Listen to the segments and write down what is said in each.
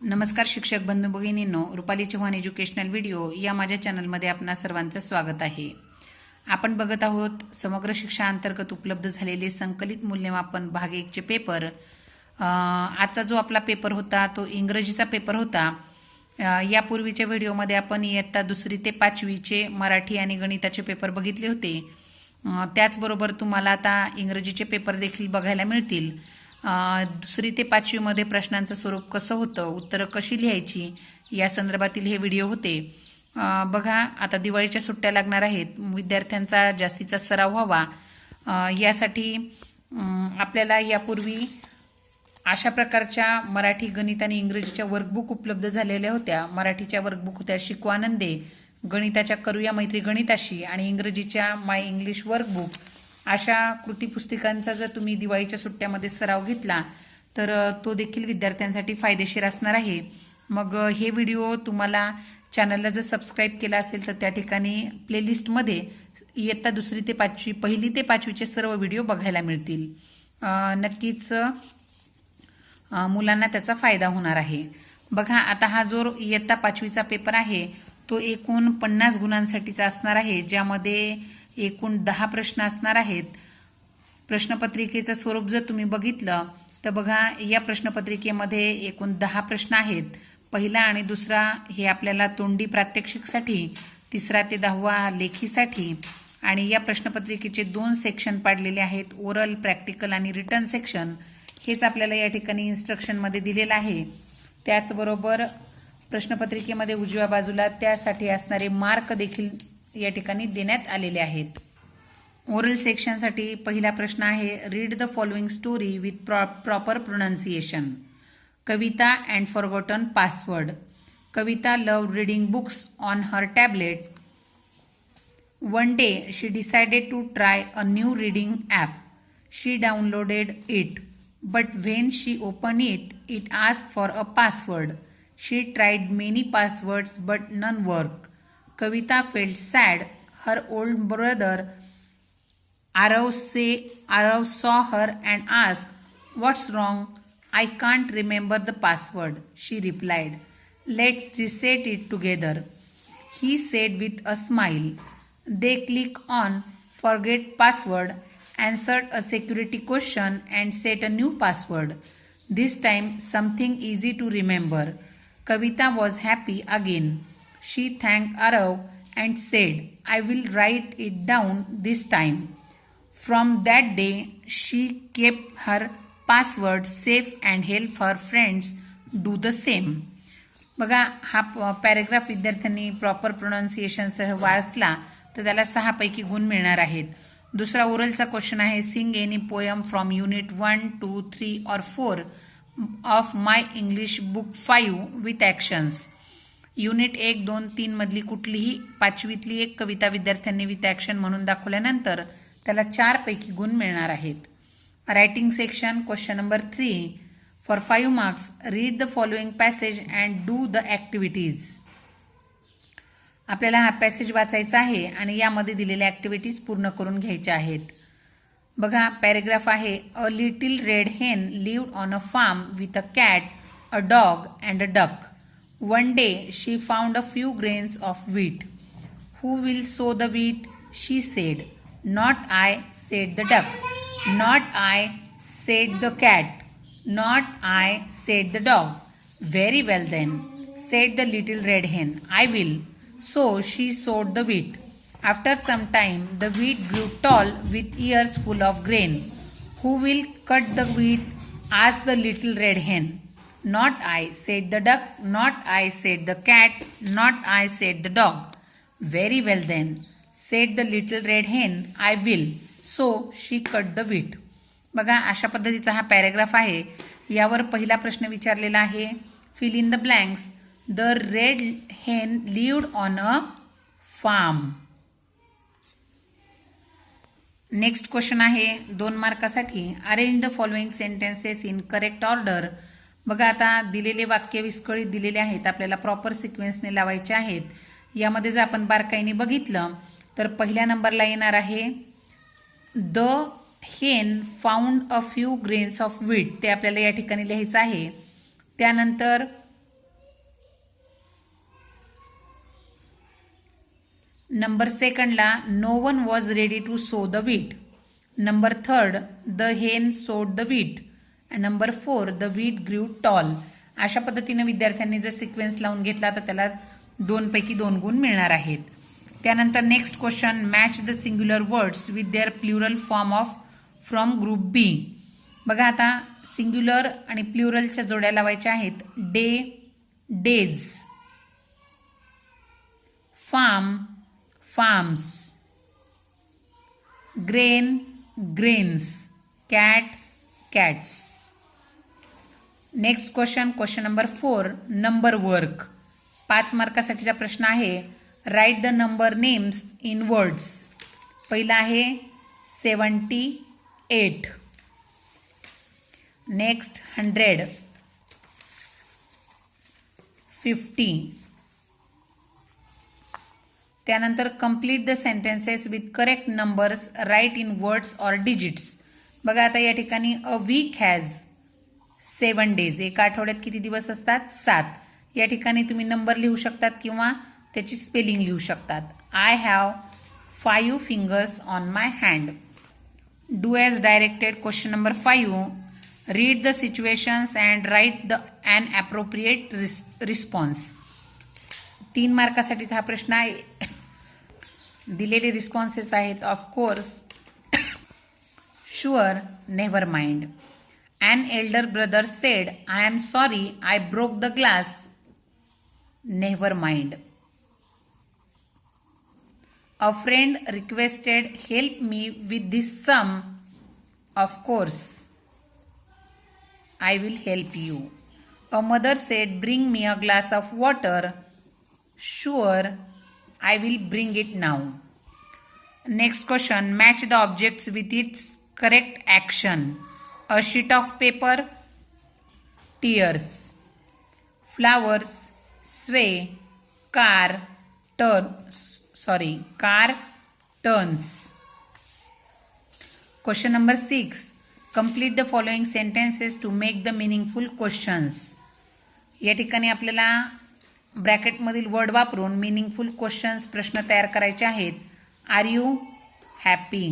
नमस्कार शिक्षक बंधू भगिनींनो रुपाली चव्हाण एज्युकेशनल व्हिडिओ या माझ्या चॅनलमध्ये आपणा सर्वांचं स्वागत आहे. आपण बघत आहोत समग्र शिक्षा अंतर्गत उपलब्ध झालेले संकलित मूल्यमापन भाग एकचे पेपर. आजचा जो आपला पेपर होता तो इंग्रजीचा पेपर होता. यापूर्वीच्या व्हिडिओमध्ये आपण इयत्ता दुसरी ते पाचवीचे मराठी आणि गणिताचे पेपर बघितले होते. त्याचबरोबर तुम्हाला आता इंग्रजीचे पेपर देखील बघायला मिळतील. दुसरी ते पाचवीमध्ये प्रश्नांचं स्वरूप कसं होतं उत्तरं कशी लिहायची या संदर्भातील हे व्हिडिओ होते. बघा आता दिवाळीच्या सुट्ट्या लागणार आहेत विद्यार्थ्यांचा जास्तीचा सराव व्हावा. यासाठी आपल्याला यापूर्वी अशा प्रकारच्या मराठी गणित आणि इंग्रजीच्या वर्कबुक उपलब्ध झालेल्या होत्या. मराठीच्या वर्कबुक होत्या शिकवानंदे गणिताच्या करूया मैत्री गणिताशी आणि इंग्रजीच्या माय इंग्लिश वर्कबुक अशा कृती पुस्तिकांचा जर तुम्ही दिवाळीच्या सुट्ट्यामध्ये सराव घेतला तर तो देखील विद्यार्थ्यांसाठी फायदेशीर असणार आहे. मग हे व्हिडिओ तुम्हाला चॅनलला जर सबस्क्राईब केला असेल तर त्या ठिकाणी प्लेलिस्टमध्ये इयत्ता दुसरी ते पाचवी पहिली ते पाचवीचे सर्व व्हिडिओ बघायला मिळतील. नक्कीच मुलांना त्याचा फायदा होणार आहे. बघा आता हा जो इयत्ता पाचवीचा पेपर आहे तो एकूण पन्नास गुणांसाठीचा असणार आहे ज्यामध्ये एकूण दहा प्रश्न असणार आहेत. प्रश्नपत्रिकेचं स्वरूप जर तुम्ही बघितलं तर बघा या प्रश्नपत्रिकेमध्ये एकूण दहा प्रश्न आहेत. पहिला आणि दुसरा हे आपल्याला तोंडी प्रात्यक्षिकसाठी तिसरा ते दहावा लेखीसाठी आणि या प्रश्नपत्रिकेचे दोन सेक्शन पाडलेले आहेत ओरल प्रॅक्टिकल आणि रिटर्न सेक्शन. हेच आपल्याला या ठिकाणी इन्स्ट्रक्शनमध्ये दिलेलं आहे. त्याचबरोबर प्रश्नपत्रिकेमध्ये उजव्या बाजूला त्यासाठी असणारे मार्क देखील या ठिकाणी देण्यात आलेले आहेत. ओरल सेक्शनसाठी पहिला प्रश्न आहे read the following story with pro proper pronunciation Kavita and forgotten password Kavita love reading books on her tablet one day she decided to try a new reading app she downloaded it but when she open it it ask for a password she tried many passwords but none work Kavita felt sad. Her old brother Arav, say, Arav saw her and asked, What's wrong? I can't remember the password. She replied, Let's reset it together. He said with a smile. They click on Forget Password, answered a security question, and set a new password. This time, something easy to remember. Kavita was happy again. She thanked Arav and said, I will write it down this time. From that day, she kept her password safe and helped her friends do the same. बघा हा paragraph विद्यार्थ्यांनी proper प्रोनाऊन्सिएशनसह वाचला तर त्याला सहापैकी गुण मिळणार आहेत दुसरा ओरलचा क्वेश्चन आहे sing any poem from unit one two three or four of my English book five with actions unit एक दोन तीन मधली कुठलीही पाचवीतली एक कविता विद्यार्थ्यांनी विथ ॲक्शन म्हणून दाखवल्यानंतर त्याला चारपैकी गुण मिळणार आहेत. Writing section question number three. For five marks read the following passage and do the activities आपल्याला हा पॅसेज वाचायचा आहे आणि यामध्ये दिलेल्या ॲक्टिव्हिटीज पूर्ण करून घ्यायच्या आहेत. बघा पॅरेग्राफ आहे a little red hen lived on a farm with a cat a dog and a duck One day she found a few grains of wheat. Who will sow the wheat? She said. Not I, said the duck. Not I, said the cat. Not I, said the dog. Very well then, said the little red hen. I will. So she sowed the wheat. After some time, the wheat grew tall with ears full of grain. Who will cut the wheat? asked the little red hen. Not I, said the duck. Not I, said the cat. Not I, said the dog. Very well then, said the little red hen. I will. So she cut the wheat. बघा अशा पद्धतीचा हा paragraph आहे यावर पहिला प्रश्न विचारलेला आहे fill in the blanks the red hen lived on a farm next question आहे दोन मार्कासाठी arrange the following sentences in correct order बघा आता दिलेले वाक्य विस्कळीत दिलेले आहेत आपल्याला प्रॉपर सिक्वेन्सने लावायचे आहेत. यामध्ये जर आपण बारकाईने बघितलं तर पहिल्या नंबरला येणार आहे the hen found a few grains of wheat ते आपल्याला या ठिकाणी लिहायचं आहे. त्यानंतर number सेकंडला no one was ready to sow the wheat number third the hen sowed the wheat number four the wheat grew tall अशा पद्धतीनं विद्यार्थ्यांनी जर सिक्वेन्स लावून घेतला तर त्याला दोनपैकी दोन गुण मिळणार आहेत. त्यानंतर next question match the singular words with their plural form of from group B बघा आता सिंग्युलर आणि प्ल्युरलच्या जोड्या लावायच्या आहेत. Day days farm farms grain grains cat cats next question question number four number work पाच मार्कासाठीचा प्रश्न आहे write the number names in words पहिला आहे seventy eight next hundred fifty त्यानंतर complete the sentences with correct numbers write in words or digits बघा आता या ठिकाणी a week has seven days. एका आठवड्यात किती दिवस असतात? सात. या ठिकाणी तुम्ही नंबर लिहू शकतात किंवा त्याची स्पेलिंग लिहू शकतात. I have five fingers on my hand do as directed question number five read the situations and write the an appropriate response तीन मार्कासाठीचा हा प्रश्न आहे. दिलेले रिस्पॉन्सेस आहेत of course sure never mind An elder brother said, I am sorry, I broke the glass. Never mind. A friend requested, Help me with this sum. Of course, I will help you. A mother said, Bring me a glass of water. Sure, I will bring it now. Next question Match the objects with its correct action. A sheet of paper tears flowers sway car turn sorry car turns question number six complete the following sentences to make the meaningful questions या ठिकाणी आपल्याला ब्रॅकेटमधील word वापरून meaningful questions प्रश्न तयार करायचे आहेत are you happy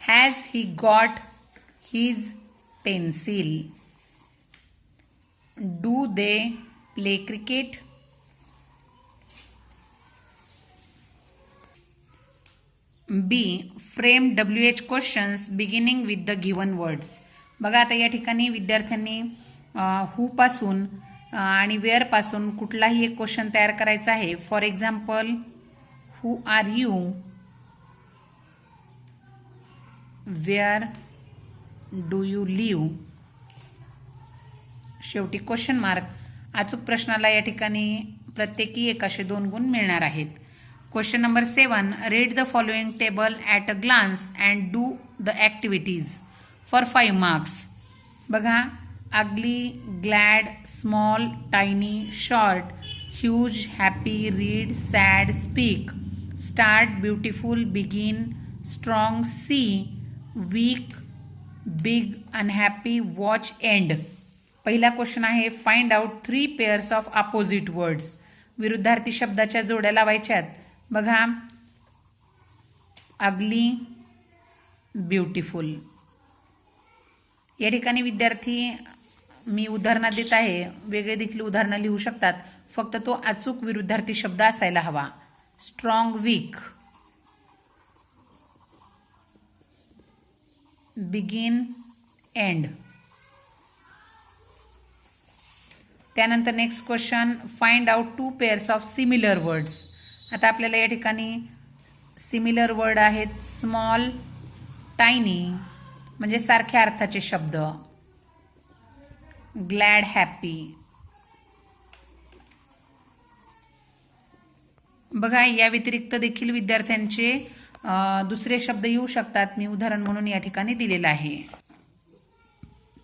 has he got his pencil do they play cricket B frame W H questions beginning with the given words बघा आता या ठिकाणी विद्यार्थ्यांनी हूपासून आणि वेअरपासून कुठलाही एक क्वेश्चन तयार करायचा आहे. For example who are you where do you live शेवटी क्वेश्चन मार्क अचूक प्रश्नाला या ठिकाणी प्रत्येकी एक असे दोन गुण मिळणार आहेत. Question number seven read the following table at a glance and do the activities for five marks बघा ugly glad small tiny short huge happy read sad speak start beautiful begin strong see weak big unhappy watch end. पहिला question आहे find out three pairs of opposite words विरुद्धार्थी शब्दाच्या जोड्या लावायच्यात. बघा. अगली beautiful या ठिकाणी विद्यार्थी मी उदाहरणं देत आहे. वेगळे देखील उदाहरणं लिहू शकतात. फक्त तो अचूक विरुद्धार्थी शब्द असायला हवा. Strong weak begin end. त्यानंतर next question find out two pairs of similar words आता आपल्याला या ठिकाणी सिमिलर वर्ड आहेत स्मॉल टायनी म्हणजे सारख्या अर्थाचे शब्द. ग्लॅड हॅपी बघा या व्यतिरिक्त देखील विद्यार्थ्यांचे दुसरे शब्द येऊ शकतात. मी उदाहरण म्हणून या ठिकाणी दिलेलं आहे.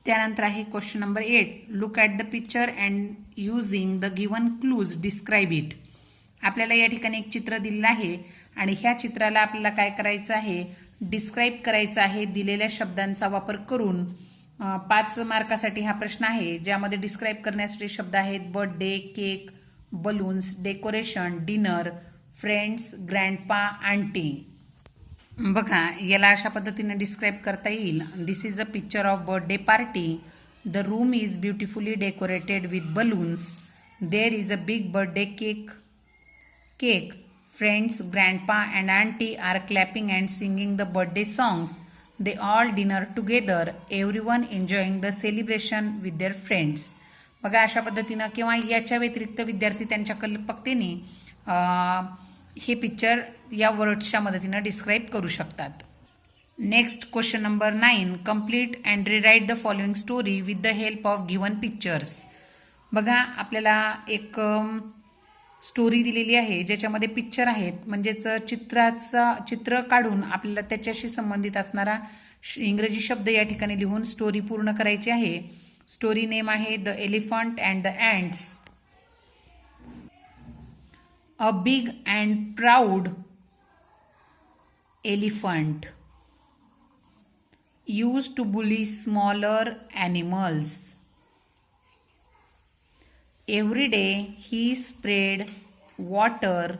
त्यानंतर आहे question number eight look at the picture and using the given clues describe it आपल्याला या ठिकाणी एक चित्र दिलेलं आहे आणि ह्या चित्राला आपल्याला काय करायचं आहे? डिस्क्राईब करायचं आहे. दिलेल्या शब्दांचा वापर करून पाच मार्कासाठी हा प्रश्न आहे. ज्यामध्ये डिस्क्राईब करण्यासाठी शब्द आहेत birthday cake balloons decoration dinner friends grandpa aunty बघा याला अशा पद्धतीने डिस्क्राईब करता येईल. This is a picture of birthday party the room is beautifully decorated with balloons there is a big birthday cake cake friends grandpa and aunty are clapping and singing the birthday songs they all dinner together every one enjoying the celebration with their friends बघा अशा पद्धतीनं किंवा याच्या व्यतिरिक्त विद्यार्थी त्यांच्या कल्पकतेने हे पिक्चर या वर्ड्सच्या मदतीनं डिस्क्राईब करू शकतात. Next question number nine complete and rewrite the following story with the help of given pictures बघा आपल्याला एक स्टोरी दिलेली आहे ज्याच्यामध्ये पिक्चर आहेत. म्हणजेच चित्राचा चित्र काढून आपल्याला त्याच्याशी संबंधित असणारा श- इंग्रजी शब्द या ठिकाणी लिहून स्टोरी पूर्ण करायची आहे. स्टोरी नेम आहे the elephant and the ants a big and proud elephant used to bully smaller animals every day he sprayed water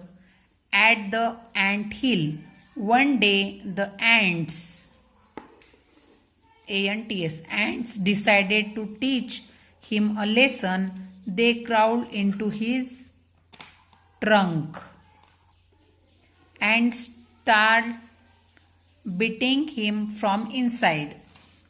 at the ant hill one day the ants ants ants decided to teach him a lesson they crawled into his trunk and start. Beating him from inside.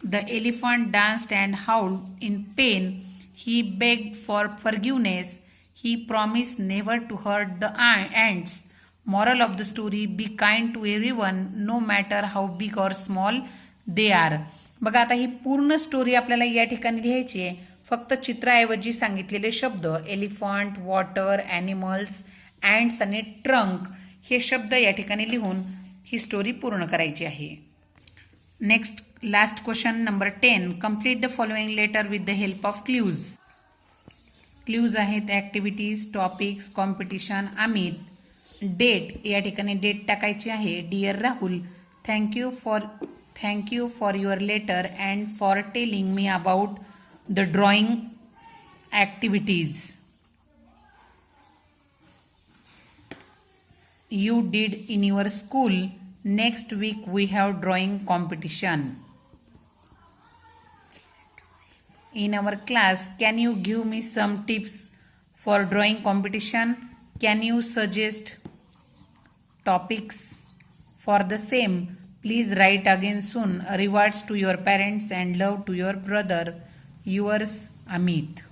The elephant danced and howled in pain. He begged for forgiveness. He promised never to hurt the ants. Moral of the story Be kind to everyone, no matter how big or small they are. बघा आता ही पूर्ण story आपल्याला या ठिकाणी लिहायची आहे फक्त चित्राऐवजी सांगितलेले शब्द एलिफंट वॉटर ॲनिमल्स अँड्स आणि ट्रंक हे शब्द या ठिकाणी लिहून ही स्टोरी पूर्ण करायची आहे. Next last question number ten complete the following letter with the help of clues clues आहेत activities topics competition Amit date या ठिकाणी डेट टाकायची आहे. Dear Rahul thank you for thank you for your letter and for telling me about the drawing activities you did in your school. Next week we have drawing competition. In our class, can you give me some tips for drawing competition? Can you suggest topics for the same? Please write again soon. Rewards to your parents and love to your brother. Yours, Amit.